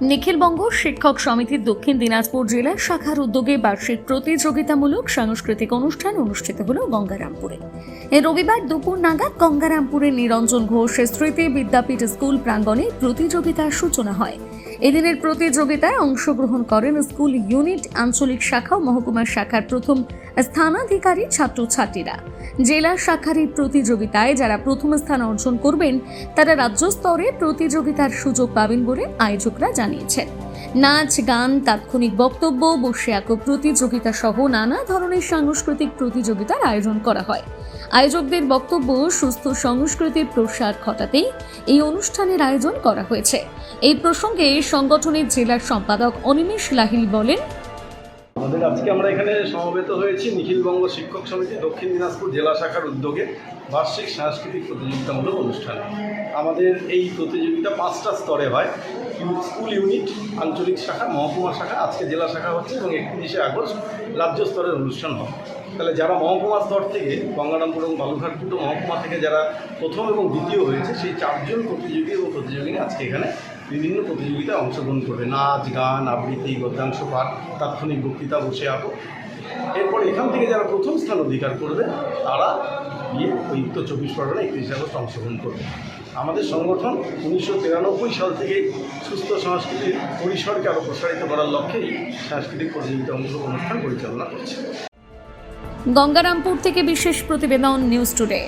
নিখিলবঙ্গ শিক্ষক সমিতির দক্ষিণ দিনাজপুর জেলার শাখার উদ্যোগে বার্ষিক প্রতিযোগিতামূলক সাংস্কৃতিক অনুষ্ঠান অনুষ্ঠিত হল গঙ্গারামপুরে। রবিবার দুপুর নাগাদ গঙ্গারামপুরের নিরঞ্জন ঘোষের স্মৃতি বিদ্যাপীঠ স্কুল প্রাঙ্গণে প্রতিযোগিতার সূচনা হয়। এদিনের প্রতিযোগিতায় অংশগ্রহণ করেন স্কুল ইউনিট, আঞ্চলিক শাখা ও মহকুমা শাখার প্রথম স্থানাধিকারী ছাত্রছাত্রীরা। জেলা শাখার এই প্রতিযোগিতায় যারা প্রথম স্থান অর্জন করবেন, তারা রাজ্য স্তরে প্রতিযোগিতার সুযোগ পাবেন বলে আয়োজকরা জানিয়েছেন। নাচ, গান, তাৎক্ষণিক বক্তব্য, বসে আঁকো প্রতিযোগিতা সহ নানা ধরনের সাংস্কৃতিক প্রতিযোগিতার আয়োজন করা হয়। আয়োজকদের বক্তব্য, সুস্থ সংস্কৃতির প্রসার ঘটাতেই এই অনুষ্ঠানের আয়োজন করা হয়েছে। এই প্রসঙ্গে সংগঠনের জেলার সম্পাদক অনিমেষ লাহিল বলেন, আমাদের আজকে আমরা এখানে সমবেত হয়েছি নিখিলবঙ্গ শিক্ষক সমিতি দক্ষিণ দিনাজপুর জেলা শাখার উদ্যোগে বার্ষিক সাংস্কৃতিক প্রতিযোগিতামূলক অনুষ্ঠান। আমাদের এই প্রতিযোগিতা পাঁচটা স্তরে হয়। স্কুল ইউনিট, আঞ্চলিক শাখা, মহকুমা শাখা, আজকে জেলা শাখা হচ্ছে এবং একত্রিশে আগস্ট রাজ্য স্তরের অনুষ্ঠান হবে। তাহলে যারা মহকুমা স্তর থেকে, গঙ্গারামপুর এবং বালুঘাট দুটো মহকুমা থেকে যারা প্রথম এবং দ্বিতীয় হয়েছে, সেই চারজন প্রতিযোগী এবং প্রতিযোগিনী আজকে এখানে বিভিন্ন প্রতিযোগিতায় অংশগ্রহণ করবে। নাচ, গান, আবৃত্তি, গদ্যাংশ, পাঠ, তাৎক্ষণিক বক্তৃতা, বসে আঁকো এরপর এখান থেকে যারা প্রথম স্থান অধিকার করবে, তারা গিয়ে ওই উত্তর চব্বিশ পরগনা একত্রিশে আগস্ট অংশগ্রহণ করবে। আমাদের সংগঠন উনিশশো তিরানব্বই সাল থেকে সুস্থ সংস্কৃতির পরিসরকে আরও প্রসারিত করার লক্ষ্যে এই সাংস্কৃতিক প্রতিযোগিতামূলক অনুষ্ঠান পরিচালনা করছে। গঙ্গারামপুর থেকে বিশেষ প্রতিবেদন নিউজ টুডে।